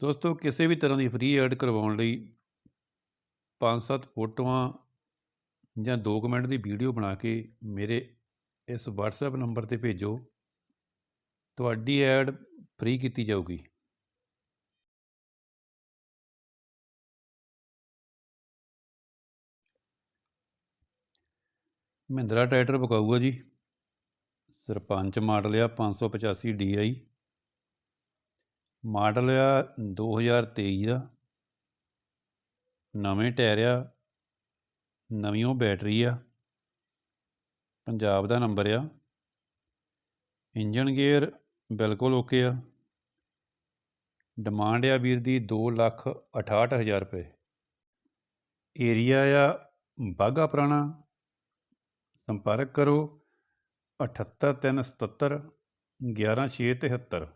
ਦੋਸਤੋ, ਕਿਸੇ ਵੀ ਤਰ੍ਹਾਂ ਦੀ ਫ੍ਰੀ ਐਡ ਕਰਵਾਉਣ ਲਈ 5-7 ਫੋਟੋਆਂ ਜਾਂ 2 ਮਿੰਟ ਦੀ ਵੀਡੀਓ ਬਣਾ ਕੇ ਮੇਰੇ ਇਸ WhatsApp ਨੰਬਰ ਤੇ ਭੇਜੋ। ਤੁਹਾਡੀ ਐਡ ਫ੍ਰੀ ਕੀਤੀ ਜਾਊਗੀ। ਮਹਿੰਦਰਾ ਟਰੈਕਟਰ ਬਕਾਊਗਾ ਜੀ। ਸਰਪੰਚ ਮਾਡਲ ਆ 585 DI ਮਾਡਲ ਆ 2023 ਦਾ। ਨਵੇਂ ਟਾਇਰ ਆ, ਨਵੀਂ ਉਹ ਬੈਟਰੀ ਆ, ਪੰਜਾਬ ਦਾ ਨੰਬਰ ਆ। ਇੰਜਨ ਗੇਅਰ ਬਿਲਕੁਲ ਓਕੇ ਆ। ਡਿਮਾਂਡ ਆ ਵੀਰ ਦੀ 2 ਲੱਖ 68000 ਰੁਪਏ। ਏਰੀਆ ਆ ਬਾਗਾ ਪੁਰਾਣਾ। ਸੰਪਰਕ ਕਰੋ 78377 11673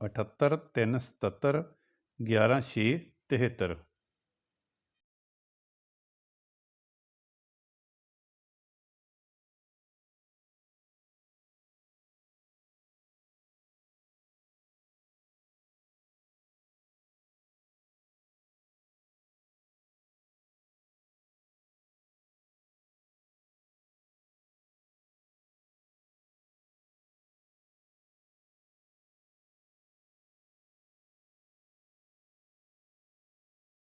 78377 11673